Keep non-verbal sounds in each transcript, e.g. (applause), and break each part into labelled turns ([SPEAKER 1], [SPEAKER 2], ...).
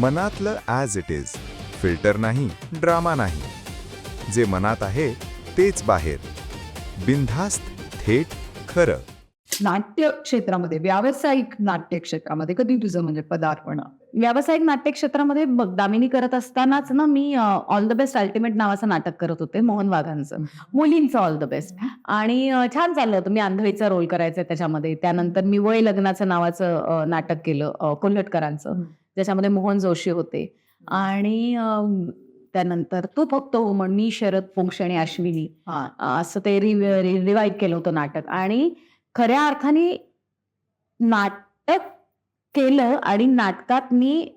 [SPEAKER 1] मनातलं as it is filter नाही drama नाही. जे मनात आहे तेच बाहेर. बिनधास्त थेट खरं.
[SPEAKER 2] नाट्य क्षेत्रामध्ये व्यावसायिक नाट्य क्षेत्रामध्ये कधी तुझं म्हणजे पदार्पण?
[SPEAKER 3] व्यावसायिक नाट्य क्षेत्रामध्ये बघ दामिनी करत असतानाच ना मी ऑल द बेस्ट अल्टिमेट नावाचं नाटक करत होते मोहन वाघांचं. मुलींचं ऑल द बेस्ट आणि छान चाललं होतं मी आंधळीचा रोल करायचा त्याच्यामध्ये. त्यानंतर मी वय लग्नाचं नावाचं नाटक केलं कोल्हटकरांचं. ज्याच्यामध्ये मोहन जोशी होते. आणि त्यानंतर तू फक्त हो म्हण मी शरद पोंक्ष आणि अश्विनी असं ते रिवाईव्ह केलं होतं नाटक. आणि खऱ्या अर्थाने नाटक केलं आणि नाटकात मी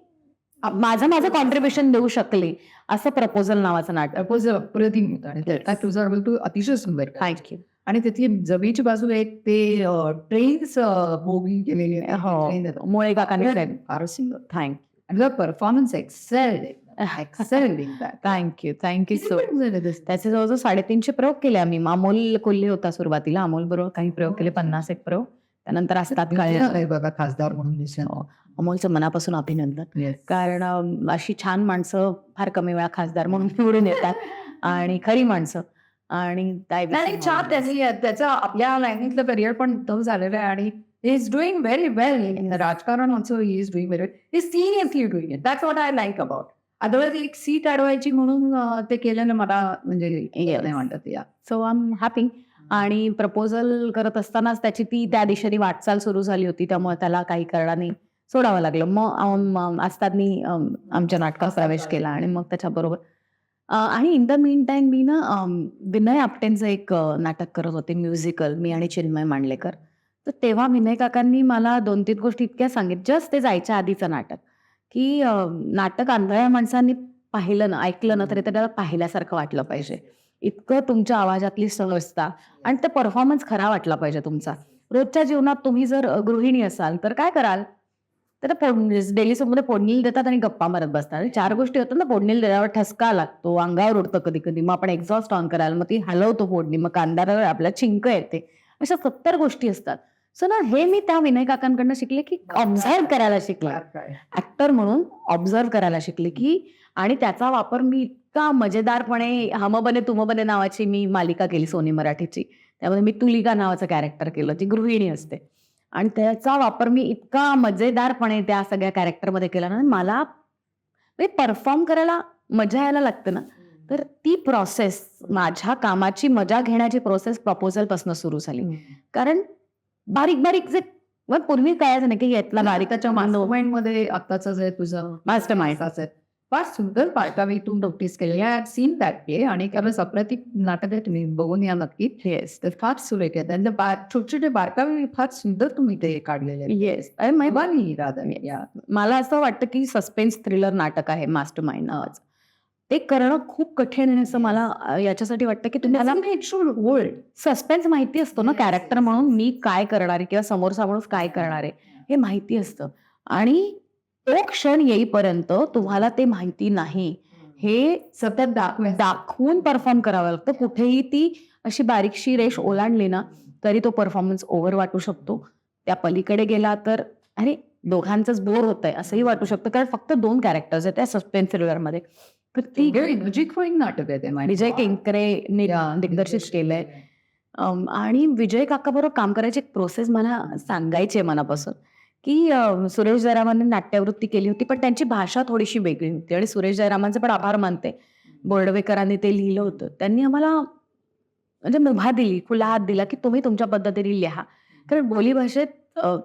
[SPEAKER 3] माझं माझं कॉन्ट्रीब्युशन देऊ शकले असं प्रपोजल नावाचं नाटक.
[SPEAKER 2] प्रपोज अप्रतिम तुझा तू अतिशय सुंदर.
[SPEAKER 3] थँक्यू
[SPEAKER 2] आणि तिथली जमीची बाजू एक ते ट्रेन्स मूवी केलेली आहे.
[SPEAKER 3] हो. मुळे thank
[SPEAKER 2] performance excel excel
[SPEAKER 3] thank you thank you so त्याचे जवळजवळ साडेतीनशे प्रयोग केले आम्ही. अमोल कोल्हे होता सुरुवातीला. अमोल बरोबर काही प्रयोग केले पन्नास एक प्रयोग. त्यानंतर असतात काय
[SPEAKER 2] बघा खासदार म्हणून दिसलं.
[SPEAKER 3] अमोलचं मनापासून अभिनंदन. कारण अशी छान माणसं फार कमी वेळा खासदार म्हणून निवडून येतात. (laughs) आणि खरी माणसं. आणि
[SPEAKER 2] नाही छान त्याची त्याचं आपल्या लाईनीतलं करिअर पण उत्तम झालेलं आहे आणि is doing very well in राजकारण also he is doing very he seriously doing it that's what I like about otherwise एक सीट अडवायची म्हणून ते केलेलं मला म्हणजे वाटत या
[SPEAKER 3] सो आय एम हॅपी आणि प्रपोजल करत असतानाच त्याची ती त्या दिशेने वाटचाल सुरू झाली होती. त्यामुळे त्याला काही कारणाने सोडावं लागलं. मग आस्तादनी आमच्या नाटकात प्रवेश केला आणि मग त्याच्याबरोबर अ, आणि इन द मीन टाईम मी ना विनय आपटेंचं एक अ, नाटक करत होते म्युझिकल मी आणि चिन्मय मांडलेकर. तर तेव्हा विनय काकांनी मला दोन तीन गोष्टी इतक्या सांगित जस्ट ते जायच्या आधीचं नाटक की अ, नाटक आंधळ्या माणसांनी पाहिलं ना ऐकलं ना तरी त्याला पाहिल्यासारखं वाटलं पाहिजे. इतकं तुमच्या आवाजातली सहजता आणि ते परफॉर्मन्स खरा वाटला पाहिजे तुमचा. रोजच्या जीवनात तुम्ही जर अ, गृहिणी असाल तर काय कराल? तर डेली समोर फोडणील देतात आणि गप्पा मारत बसतात. चार गोष्टी होतात ना फोडणील दिल्यावर ठसका लागतो अंगावर उडतं कधी कधी मग आपण एक्झॉस्ट ऑन करायला मग ती हलवतो फोडणी मग कांदारावर आपल्या चिंक येते. अशा सत्तर गोष्टी असतात. सो ना हे मी त्या विनय काकांकडनं शिकले की ऑब्झर्व करायला शिकले. ऍक्टर म्हणून ऑब्झर्व करायला शिकले की आणि त्याचा वापर मी इतका मजेदारपणे हम बने तुम बने नावाची मी मालिका केली सोनी मराठीची. त्यामध्ये मी तुलिका नावाचं कॅरेक्टर केलं जी गृहिणी असते. आणि त्याचा वापर मी इतका मजेदारपणे त्या सगळ्या कॅरेक्टरमध्ये केला ना मला परफॉर्म करायला मजा यायला लागते ना. तर ती प्रोसेस माझ्या कामाची मजा घेण्याची प्रोसेस प्रपोजलपासून सुरू झाली. कारण बारीक बारीक जे पूर्वी काय नाही की यातला बारीकाच्या
[SPEAKER 2] माइंडमध्ये आताचं जे तुझं
[SPEAKER 3] मास्टर माइंड
[SPEAKER 2] आहे. फार सुंदर पार्टावे तू नोटीस केली आय सीन दॅट प्ले आणि खरंच अप्रतिम नाटक आहे तुम्ही बघून या नक्की
[SPEAKER 3] येस
[SPEAKER 2] तर फार सुरेख आहे त्यांना छोटे छोटे बारकावे फार सुंदर तुम्ही ते काढलेले.
[SPEAKER 3] येस
[SPEAKER 2] बनी राधा या
[SPEAKER 3] मला असं वाटतं की सस्पेन्स थ्रिलर नाटक आहे मास्टर माइंड नावाचं ते करणं खूप कठीण आहे असं मला याच्यासाठी वाटतं की तुम्हाला
[SPEAKER 2] ओल्ड
[SPEAKER 3] सस्पेन्स माहिती असतो ना कॅरेक्टर म्हणून मी काय करणार आहे किंवा माणूस काय करणार आहे हे माहिती असतं. आणि तो क्षण येईपर्यंत तुम्हाला ते माहिती नाही. हे
[SPEAKER 2] सतत
[SPEAKER 3] दाखवून परफॉर्म करावं लागतं. कुठेही ती अशी बारीकशी रेष ओलांडली ना तरी तो परफॉर्मन्स ओव्हर वाटू शकतो. त्या पलीकडे गेला तर अरे दोघांचंच बोर होत आहे असंही वाटू शकतं. कारण फक्त दोन कॅरेक्टर्स आहेत त्या सस्पेन्स थ्रिलरमध्ये तर ती
[SPEAKER 2] एनर्जिक नाटक आहे
[SPEAKER 3] विजय केंकरे. दिग्दर्शित केलंय. आणि विजय काकाबरोबर काम करायची एक प्रोसेस मला सांगायची आहे मनापासून. की सुरेश जयरामांनी नाट्यवृत्ती केली होती पण त्यांची भाषा थोडीशी वेगळी होती आणि सुरेश जयरामांचे पण आभार मानते. बोर्डवेकरांनी ते लिहिलं होतं. त्यांनी आम्हाला म्हणजे मुभा दिली खुला हात दिला की तुम्ही तुमच्या पद्धतीने लिहा. कारण बोलीभाषेत अ,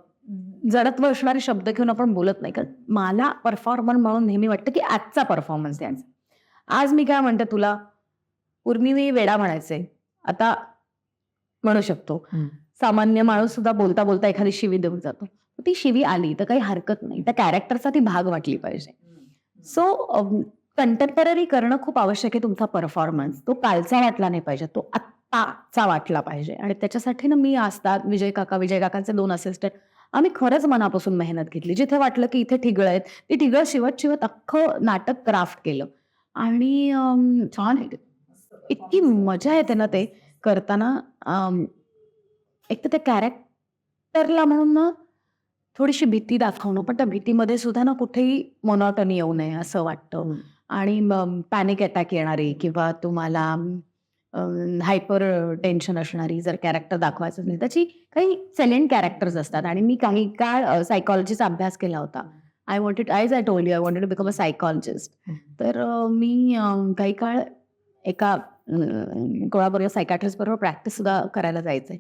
[SPEAKER 3] जडत्व असणारे शब्द घेऊन आपण बोलत नाही. कारण मला परफॉर्मर म्हणून नेहमी वाटतं की आजचा परफॉर्मन्स द्यायचा आज मी काय म्हणते तुला? पूर्वी मी वेडा म्हणायचे. आता म्हणू शकतो. सामान्य माणूस सुद्धा बोलता बोलता एखादी शिवी देऊन जातो. ती शिवी आली तर काही हरकत नाही. त्या कॅरेक्टरचा ती भाग वाटली पाहिजे. सो कंटेम्पररी करणं खूप आवश्यक आहे तुमचा परफॉर्मन्स तो कालचा वाटला नाही पाहिजे तो आत्ताचा वाटला पाहिजे. आणि त्याच्यासाठी ना मी असतात विजय काका विजय काकांचे दोन असिस्टंट आम्ही खरंच मनापासून मेहनत घेतली. जिथे वाटलं की इथे ठिगळ आहेत ती ठिगळ शिवत शिवत अख्खं नाटक क्राफ्ट केलं. आणि
[SPEAKER 2] छान.
[SPEAKER 3] इतकी मजा येते ना ते करताना. एक तर त्या कॅरेक्टरला म्हणून ना थोडीशी भीती दाखवणं पण त्या भीतीमध्ये सुद्धा ना कुठेही मोनॉटनी येऊ नये असं वाटतं. आणि पॅनिक अटॅक येणारी किंवा तुम्हाला हायपर टेन्शन असणारी जर कॅरेक्टर दाखवायचं असेल त्याची काही सेलेंट कॅरेक्टर्स असतात. आणि मी काही काळ सायकॉलॉजीचा अभ्यास केला होता. I wanted as I told you I wanted to become a psychologist तर अ, मी अ, काही काळ एका अ, कोणाबरोबर सायकॅट्रिस्ट बरोबर प्रॅक्टिस सुद्धा करायला जायचे.